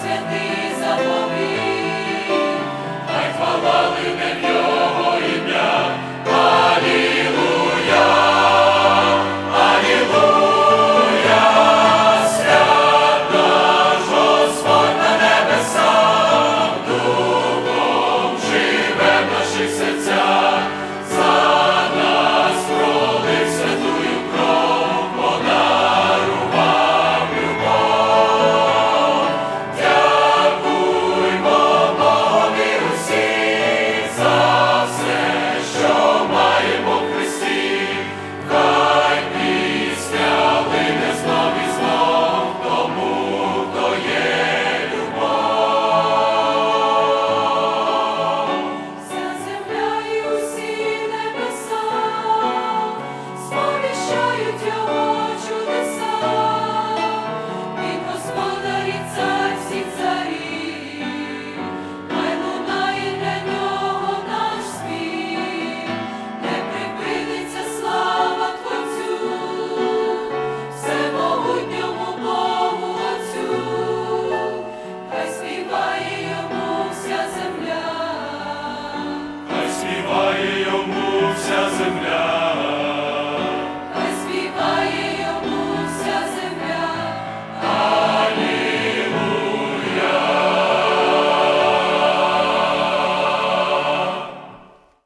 святий заповів, хай хвала в його ім'я, Алілуя, Алілуя, свята на небесах, духом живе в наших серцях.